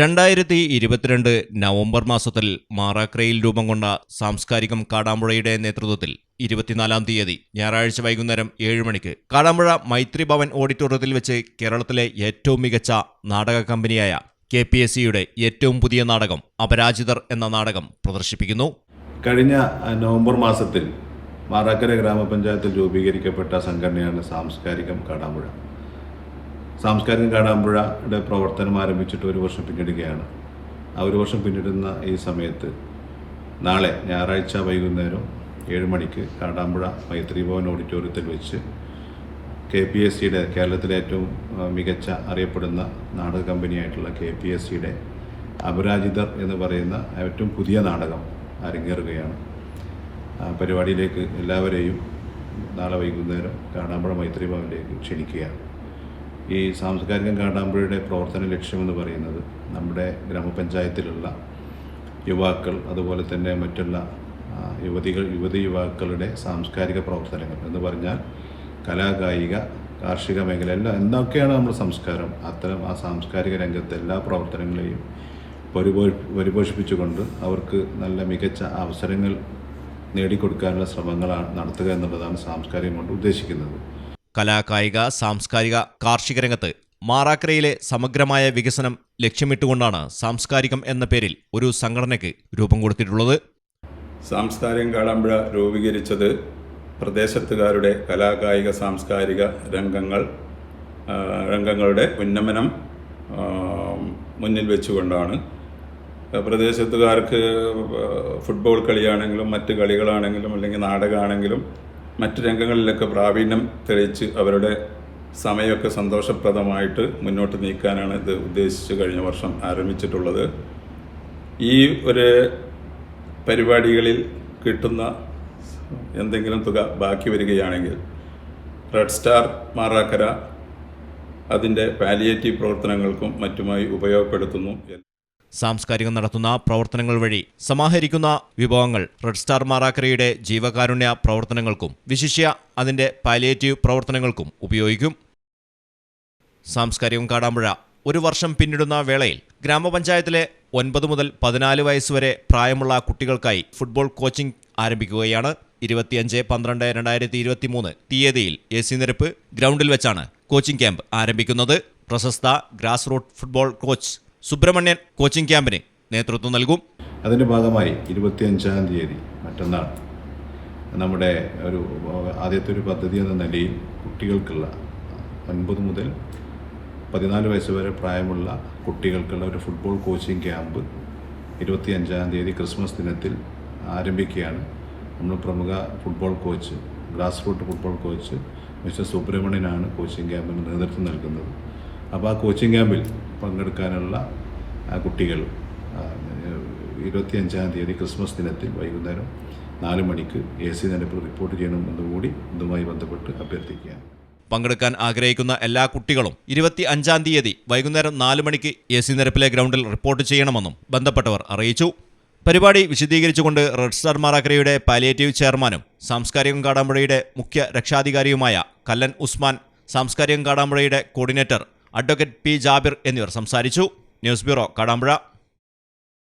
രണ്ടായിരത്തി ഇരുപത്തിരണ്ട് നവംബർ മാസത്തിൽ മാറാക്രയിൽ രൂപം കൊണ്ട സാംസ്കാരികം കാടാമ്പുഴയുടെ നേതൃത്വത്തിൽ ഇരുപത്തിനാലാം തീയതി ഞായറാഴ്ച വൈകുന്നേരം ഏഴ് മണിക്ക് കാടാമ്പുഴ മൈത്രിഭവൻ ഓഡിറ്റോറിയത്തിൽ വെച്ച് കേരളത്തിലെ ഏറ്റവും മികച്ച നാടക കമ്പനിയായ കെ പി എസ് സിയുടെ ഏറ്റവും പുതിയ നാടകം അപരാജിതർ എന്ന നാടകം പ്രദർശിപ്പിക്കുന്നു. കഴിഞ്ഞ നവംബർ മാസത്തിൽ മാറാക്കര ഗ്രാമപഞ്ചായത്തിൽ രൂപീകരിക്കപ്പെട്ട സംഘടനയാണ് സാംസ്കാരികം കാടാമ്പുഴ. സാംസ്കാരികം കാടാമ്പുഴയുടെ പ്രവർത്തനം ആരംഭിച്ചിട്ട് ഒരു വർഷം പിന്നിടുകയാണ്. ആ ഒരു വർഷം പിന്നിടുന്ന ഈ സമയത്ത് നാളെ ഞായറാഴ്ച വൈകുന്നേരം ഏഴ് മണിക്ക് കാടാമ്പുഴ മൈത്രി ഭവൻ ഓഡിറ്റോറിയത്തിൽ വെച്ച് കെ പി എസ് സിയുടെ കേരളത്തിലെ ഏറ്റവും മികച്ച അറിയപ്പെടുന്ന നാടക കമ്പനിയായിട്ടുള്ള കെ പി എസ് സിയുടെ അപരാജിതർ എന്ന് പറയുന്ന ഏറ്റവും പുതിയ നാടകം അരങ്ങേറുകയാണ്. പരിപാടിയിലേക്ക് എല്ലാവരെയും നാളെ വൈകുന്നേരം കാടാമ്പുഴ മൈത്രി ഭവനിലേക്ക് ക്ഷണിക്കുകയാണ്. ഈ സാംസ്കാരിക കാടാമ്പുഴയുടെ പ്രവർത്തന ലക്ഷ്യമെന്ന് പറയുന്നത് നമ്മുടെ ഗ്രാമപഞ്ചായത്തിലുള്ള യുവാക്കൾ അതുപോലെ തന്നെ മറ്റുള്ള യുവതികൾ യുവതി യുവാക്കളുടെ സാംസ്കാരിക പ്രവർത്തനങ്ങൾ എന്ന് പറഞ്ഞാൽ കലാകായിക കാർഷിക മേഖല എല്ലാം എന്തൊക്കെയാണ് നമ്മുടെ സംസ്കാരം. അത്തരം ആ സാംസ്കാരിക രംഗത്തെ എല്ലാ പ്രവർത്തനങ്ങളെയും പരിപോ പരിപോഷിപ്പിച്ചുകൊണ്ട് അവർക്ക് നല്ല മികച്ച അവസരങ്ങൾ നേടിക്കൊടുക്കാനുള്ള ശ്രമങ്ങളാണ് നടത്തുക എന്നുള്ളതാണ് സാംസ്കാരികം കൊണ്ട് ഉദ്ദേശിക്കുന്നത്. കലാകായിക സാംസ്കാരിക കാർഷിക രംഗത്ത് മാറാക്കരയിലെ സമഗ്രമായ വികസനം ലക്ഷ്യമിട്ടുകൊണ്ടാണ് സാംസ്കാരികം എന്ന പേരിൽ ഒരു സംഘടനയ്ക്ക് രൂപം കൊടുത്തിട്ടുള്ളത്. സാംസ്കാരികം കാടാമ്പുഴ രൂപീകരിച്ചത് പ്രദേശത്തുകാരുടെ കലാകായിക സാംസ്കാരിക രംഗങ്ങൾ രംഗങ്ങളുടെ ഉന്നമനം മുന്നിൽ വെച്ചുകൊണ്ടാണ്. പ്രദേശത്തുകാർക്ക് ഫുട്ബോൾ കളിയാണെങ്കിലും മറ്റ് കളികളാണെങ്കിലും അല്ലെങ്കിൽ നാടകമാണെങ്കിലും മറ്റ് രംഗങ്ങളിലൊക്കെ പ്രാവീണ്യം തെളിയിച്ച് അവരുടെ സമയമൊക്കെ സന്തോഷപ്രദമായിട്ട് മുന്നോട്ട് നീക്കാനാണ് ഇത് ഉദ്ദേശിച്ച് കഴിഞ്ഞ വർഷം ആരംഭിച്ചിട്ടുള്ളത്. ഈ ഒരു പരിപാടികളിൽ കിട്ടുന്ന എന്തെങ്കിലും തുക ബാക്കി വരികയാണെങ്കിൽ റെഡ് സ്റ്റാർ മാറാക്കര അതിന്റെ പാലിയേറ്റീവ് പ്രവർത്തനങ്ങൾക്കും മറ്റുമായി ഉപയോഗപ്പെടുത്തുന്നു. സാംസ്കാരികം നടത്തുന്ന പ്രവർത്തനങ്ങൾ വഴി സമാഹരിക്കുന്ന വിഭവങ്ങൾ റെഡ് സ്റ്റാർ മാറാക്കരയുടെ ജീവകാരുണ്യ പ്രവർത്തനങ്ങൾക്കും വിശിഷ്യ അതിന്റെ പാലിയേറ്റീവ് പ്രവർത്തനങ്ങൾക്കും ഉപയോഗിക്കും. സാംസ്കാരികം കാടാമ്പുഴ ഒരു വർഷം പിന്നിടുന്ന വേളയിൽ ഗ്രാമപഞ്ചായത്തിലെ ഒൻപത് മുതൽ പതിനാല് വയസ്സുവരെ പ്രായമുള്ള കുട്ടികൾക്കായി ഫുട്ബോൾ കോച്ചിംഗ് ആരംഭിക്കുകയാണ്. ഇരുപത്തിയഞ്ച് പന്ത്രണ്ട് രണ്ടായിരത്തി ഇരുപത്തി മൂന്ന് തീയതിയിൽ എ സി നിരപ്പ് ഗ്രൗണ്ടിൽ വെച്ചാണ് കോച്ചിംഗ് ക്യാമ്പ് ആരംഭിക്കുന്നത്. പ്രശസ്ത grass root football coach Subrahmanyan coaching ക്യാമ്പിന് നേതൃത്വം നൽകും. അതിന്റെ ഭാഗമായി ഇരുപത്തിയഞ്ചാം തീയതി മറ്റന്നാൾ നമ്മുടെ ഒരു ആദ്യത്തെ ഒരു പദ്ധതി എന്ന നിലയിൽ കുട്ടികൾക്കുള്ള ഒൻപത് മുതൽ പതിനാല് വയസ്സ് വരെ പ്രായമുള്ള കുട്ടികൾക്കുള്ള ഒരു ഫുട്ബോൾ കോച്ചിങ് ക്യാമ്പ് ഇരുപത്തി അഞ്ചാം തീയതി ക്രിസ്മസ് ദിനത്തിൽ ആരംഭിക്കുകയാണ്. നമ്മൾ പ്രമുഖ football coach grass root football coach mister സുബ്രഹ്മണ്യനാണ് coaching ക്യാമ്പിന് നേതൃത്വം നൽകുന്നത്. അപ്പോൾ ആ കോച്ചിങ് ക്യാമ്പിൽ പങ്കെടുക്കാനുള്ള കുട്ടികൾ ഇരുപത്തിയഞ്ചാം തീയതി ക്രിസ്മസ് ദിനത്തിൽ വൈകുന്നേരം നാല് മണിക്ക് എ സി നിരപ്പ് റിപ്പോർട്ട് ചെയ്യണമെന്നുകൂടി ഇതുമായി ബന്ധപ്പെട്ട് അഭ്യർത്ഥിക്കുകയാണ്. പങ്കെടുക്കാൻ ആഗ്രഹിക്കുന്ന എല്ലാ കുട്ടികളും ഇരുപത്തി അഞ്ചാം തീയതി വൈകുന്നേരം നാല് മണിക്ക് എ സി നിരപ്പിലെ ഗ്രൗണ്ടിൽ റിപ്പോർട്ട് ചെയ്യണമെന്നും ബന്ധപ്പെട്ടവർ അറിയിച്ചു. പരിപാടി വിശദീകരിച്ചുകൊണ്ട് റെഡ് സ്റ്റാർ മാറാക്കരയുടെ പാലിയേറ്റീവ് ചെയർമാനും സാംസ്കാരികം കാടാമ്പുഴയുടെ മുഖ്യ രക്ഷാധികാരിയുമായ കല്ലൻ ഉസ്മാൻ സാംസ്കാരികം കാടാമ്പുഴയുടെ കോർഡിനേറ്റർ അഡ്വക്കേറ്റ് പി ജാബിർ എന്നിവർ സംസാരിച്ചു. News bureau Kadampuzha.